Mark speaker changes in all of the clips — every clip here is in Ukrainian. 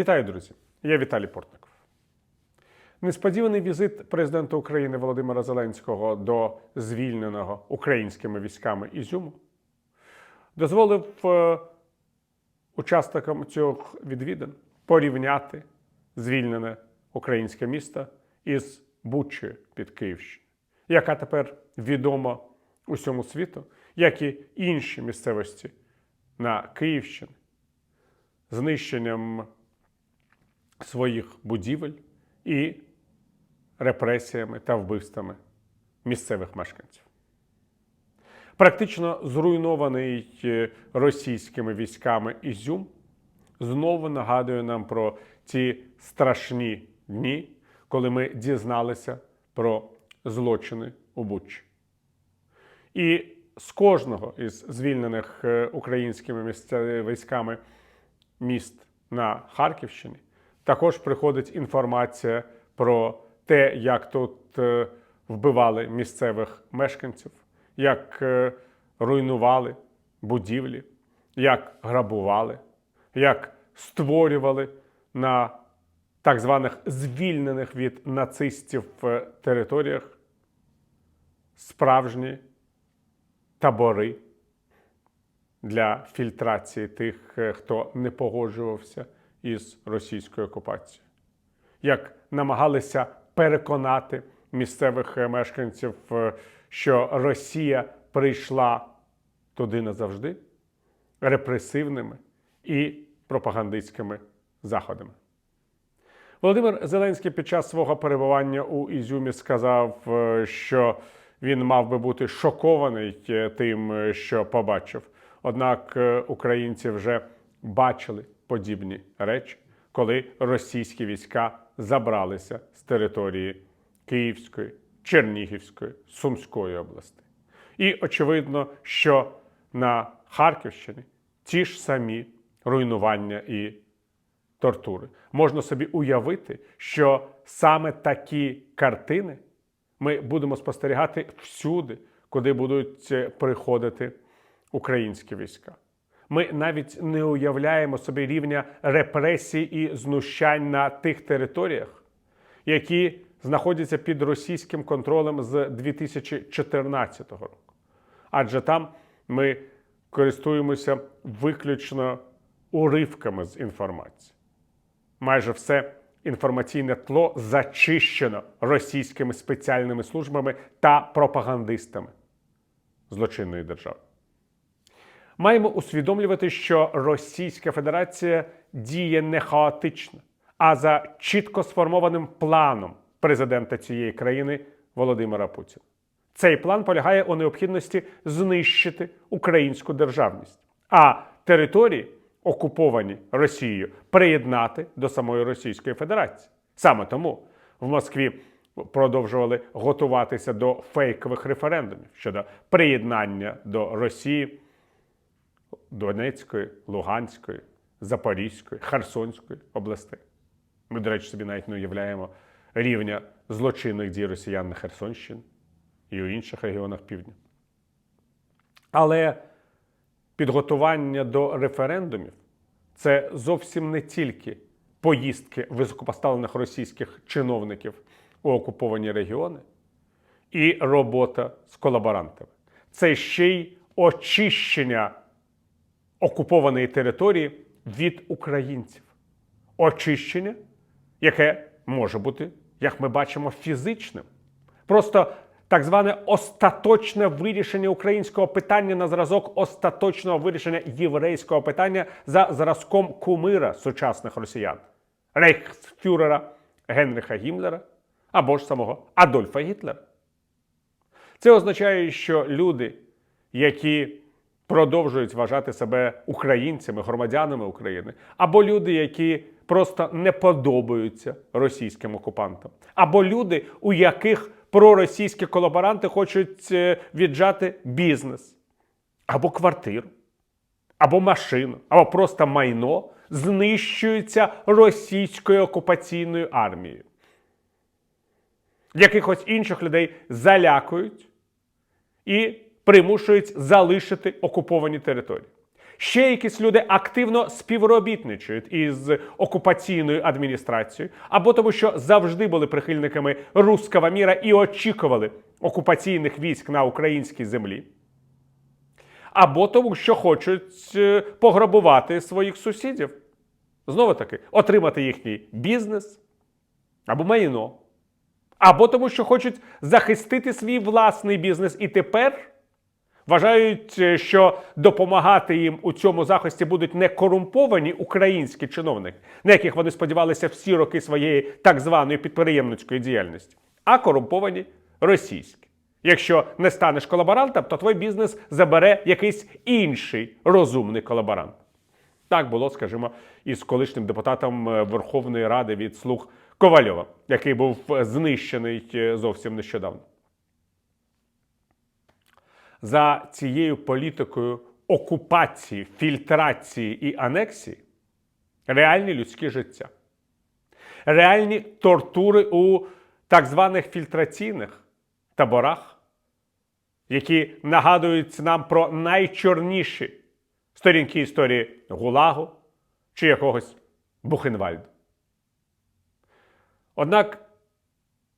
Speaker 1: Вітаю, друзі! Я Віталій Портников. Несподіваний візит президента України Володимира Зеленського до звільненого українськими військами Ізюму дозволив е, учасникам цього відвідин порівняти звільнене українське місто із Бучею під Київщиною, яка тепер відома усьому світу, як і інші місцевості на Київщині, знищенням своїх будівель і репресіями та вбивствами місцевих мешканців. Практично зруйнований е, російськими військами Ізюм знову нагадує нам про ті страшні дні, коли ми дізналися про злочини у Бучі. І з кожного із звільнених е, українськими військами міст на Харківщині також приходить інформація про те, як тут е, вбивали місцевих мешканців, як е, руйнували будівлі, як грабували, як створювали на так званих звільнених від нацистів е, територіях справжні табори для фільтрації тих, хто не погоджувався із російською окупацією, як намагалися переконати місцевих мешканців, е, що Росія прийшла туди назавжди репресивними і пропагандистськими заходами. Володимир Зеленський під час свого перебування у Ізюмі сказав, е, що він мав би бути шокований е, тим, що побачив. Однак українці вже бачили подібні речі, коли російські війська забралися з території Київської, Чернігівської, Сумської областей. І очевидно, що на Харківщині ті ж самі руйнування і тортури. Можна собі уявити, що саме такі картини ми будемо спостерігати всюди, куди будуть е, приходити українські війська. Ми навіть не уявляємо собі рівня репресій і знущань на тих територіях, які знаходяться під російським контролем з 2014 року. Адже там ми користуємося виключно уривками з інформації. Майже все інформаційне тло зачищено російськими спеціальними службами та пропагандистами злочинної держави. Маємо усвідомлювати, що Російська Федерація діє не хаотично, а за чітко сформованим планом президента цієї країни Володимира Путіна. Цей план полягає у необхідності знищити українську державність, а території, окуповані Росією, приєднати до самої Російської Федерації. Саме тому в Москві продовжували готуватися до фейкових референдумів щодо приєднання до Росії Донецької, Луганської, Запорізької, Херсонської областей. Ми, до речі, собі навіть не уявляємо рівня злочинних дій росіян на Херсонщині і у інших регіонах півдня. Але підготування до референдумів це зовсім не тільки поїздки високопоставлених російських чиновників у окуповані регіони і робота з колаборантами. Це ще й очищення окупованої території від українців. Очищення, яке може бути, як ми бачимо, фізичним. Просто так зване остаточне вирішення українського питання на зразок остаточного вирішення єврейського питання за зразком кумира сучасних росіян рейхсфюрера Генріха Гімлера або ж самого Адольфа Гітлера. Це означає, що люди, які продовжують вважати себе українцями, громадянами України, або люди, які просто не подобаються російським окупантам, або люди, у яких проросійські колаборанти хочуть е, віджати бізнес, або квартиру, або машину, або просто майно, знищуються російською окупаційною армією. Якихось інших людей залякують і примушують залишити окуповані території. ще якісь люди активно співробітничають із окупаційною адміністрацією, або тому, що завжди були прихильниками руского міра і очікували окупаційних військ на українській землі, або тому, що хочуть е, пограбувати своїх сусідів. Знову таки, отримати їхній бізнес або майно. Або тому, що хочуть захистити свій власний бізнес і тепер вважають, е, що допомагати їм у цьому захисті будуть не корумповані українські чиновники, на яких вони сподівалися всі роки своєї так званої підприємницької діяльності, а корумповані російські. Якщо не станеш колаборантом, то твій бізнес забере якийсь інший розумний колаборант. Так було, скажімо, із колишнім депутатом е, Верховної Ради від слуг Ковальова, який був е, знищений зовсім нещодавно. За цією політикою окупації, фільтрації і анексії реальні людські життя, реальні тортури у так званих фільтраційних таборах, які нагадують нам про найчорніші сторінки історії Гулагу чи якогось Бухенвальду. Однак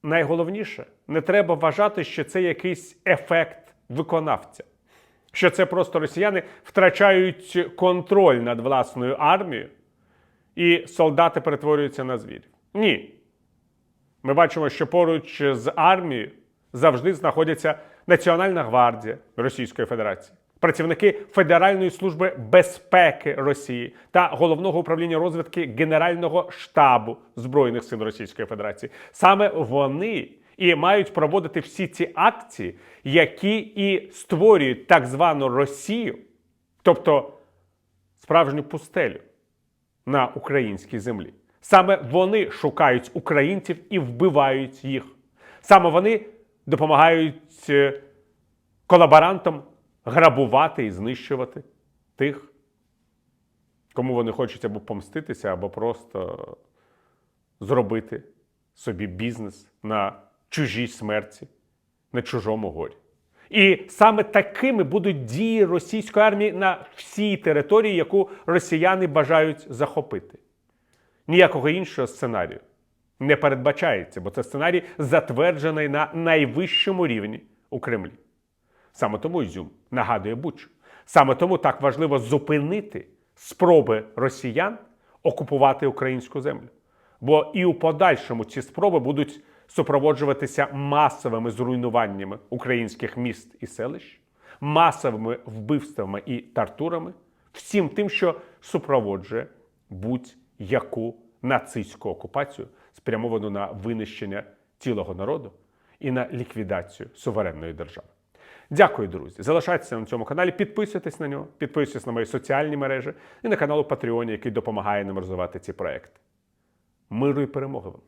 Speaker 1: найголовніше, не треба вважати, що це якийсь ефект виконавця, що це просто росіяни втрачають контроль над власною армією, і солдати перетворюються на звірів. Ні. Ми бачимо, що поруч з армією завжди знаходяться Національна гвардія Російської Федерації, працівники Федеральної служби безпеки Росії та головного управління розвідки Генерального штабу Збройних сил Російської Федерації. Саме вони і мають проводити всі ці акції, які і створюють так звану Росію, тобто справжню пустелю на українській землі. Саме вони шукають українців і вбивають їх. Саме вони допомагають е, колаборантам грабувати і знищувати тих, кому вони хочуть або помститися, або просто зробити собі бізнес на чужій смерті, на чужому горі. І саме такими будуть дії російської армії на всій території, яку росіяни бажають захопити. Ніякого іншого сценарію не передбачається, бо це сценарій затверджений на найвищому рівні у Кремлі. Саме тому Ізюм нагадує Бучу. Саме тому так важливо зупинити спроби росіян окупувати українську землю. Бо і у подальшому ці спроби будуть супроводжуватися масовими зруйнуваннями українських міст і селищ, масовими вбивствами і тартурами, всім тим, що супроводжує будь-яку нацистську окупацію, спрямовану на винищення цілого народу і на ліквідацію суверенної держави. Дякую, друзі. Залишайтеся на цьому каналі, підписуйтесь на нього, підписуйтесь на мої соціальні мережі і на канал у Patreon, який допомагає нам розвивати ці проекти. Миру і перемоги вам!